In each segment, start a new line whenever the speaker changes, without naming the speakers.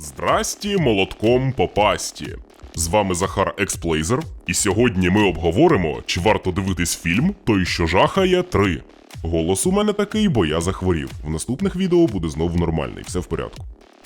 Здрасті, молотком по пасті. З вами Захар Експлейзер, і сьогодні ми обговоримо, чи варто дивитись фільм Той, що жахає 3. Голос у мене такий, бо я захворів. В наступних відео буде знову нормальний, все в порядку.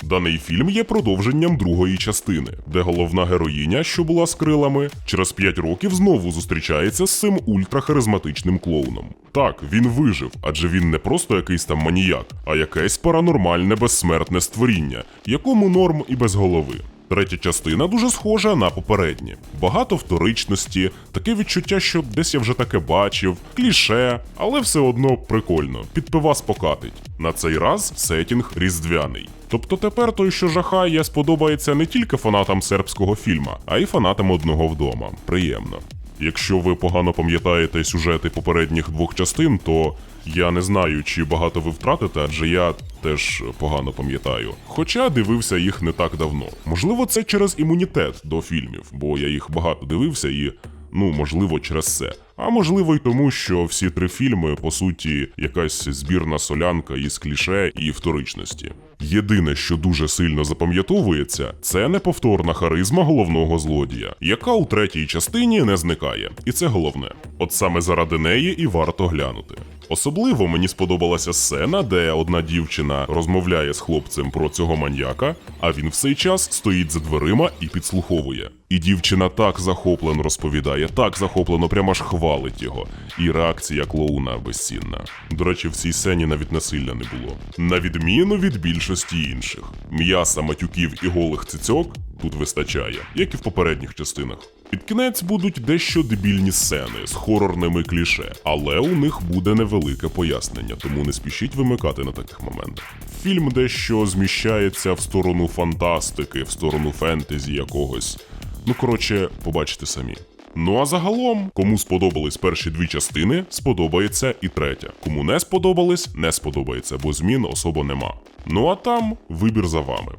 Даний фільм є продовженням другої частини, де головна героїня, що була з крилами, через 5 років знову зустрічається з цим ультрахаризматичним клоуном. Так, він вижив, адже він не просто якийсь там маніяк, а якесь паранормальне безсмертне створіння, якому норм і без голови. Третя частина дуже схожа на попередні. Багато вторичності, таке відчуття, що десь я вже таке бачив, кліше, але все одно прикольно. Під пивас покатить. На цей раз сетінг різдвяний. Тобто тепер той, що жахає, сподобається не тільки фанатам сербського фільма, а й фанатам одного вдома. Приємно. Якщо ви погано пам'ятаєте сюжети попередніх двох частин, то я не знаю, чи багато ви втратите, адже я теж погано пам'ятаю. Хоча дивився їх не так давно. Можливо, це через імунітет до фільмів, бо я їх багато дивився і. Ну, можливо, через це. А можливо, й тому, що всі три фільми, по суті, якась збірна солянка із кліше і вторичності. Єдине, що дуже сильно запам'ятовується, це неповторна харизма головного злодія, яка у третій частині не зникає. І це головне. От саме заради неї і варто глянути. Особливо мені сподобалася сцена, де одна дівчина розмовляє з хлопцем про цього маньяка, а він в цей час стоїть за дверима і підслуховує. І дівчина так захоплено розповідає, так захоплено, прямо аж хвалить його. І реакція клоуна безцінна. До речі, в цій сцені навіть насилля не було. На відміну від більшості інших. М'яса, матюків і голих цицьок тут вистачає, як і в попередніх частинах. Під кінець будуть дещо дебільні сцени з хорорними кліше, але у них буде невелике пояснення, тому не спішіть вимикати на таких моментах. Фільм дещо зміщається в сторону фантастики, в сторону фентезі якогось. Ну коротше, побачите самі. Ну а загалом, кому сподобались перші дві частини, сподобається і третя. Кому не сподобались, не сподобається, бо змін особо нема. Ну а там вибір за вами.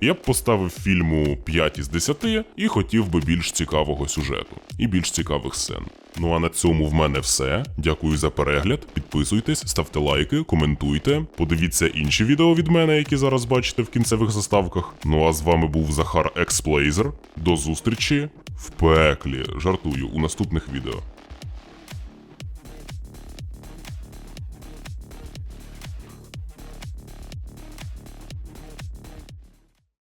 Я б поставив фільму 5 із 10 і хотів би більш цікавого сюжету і більш цікавих сцен. Ну а на цьому в мене все. Дякую за перегляд. Підписуйтесь, ставте лайки, коментуйте. Подивіться інші відео від мене, які зараз бачите в кінцевих заставках. Ну а з вами був Захар Експлейзер. До зустрічі в пеклі. Жартую у наступних відео.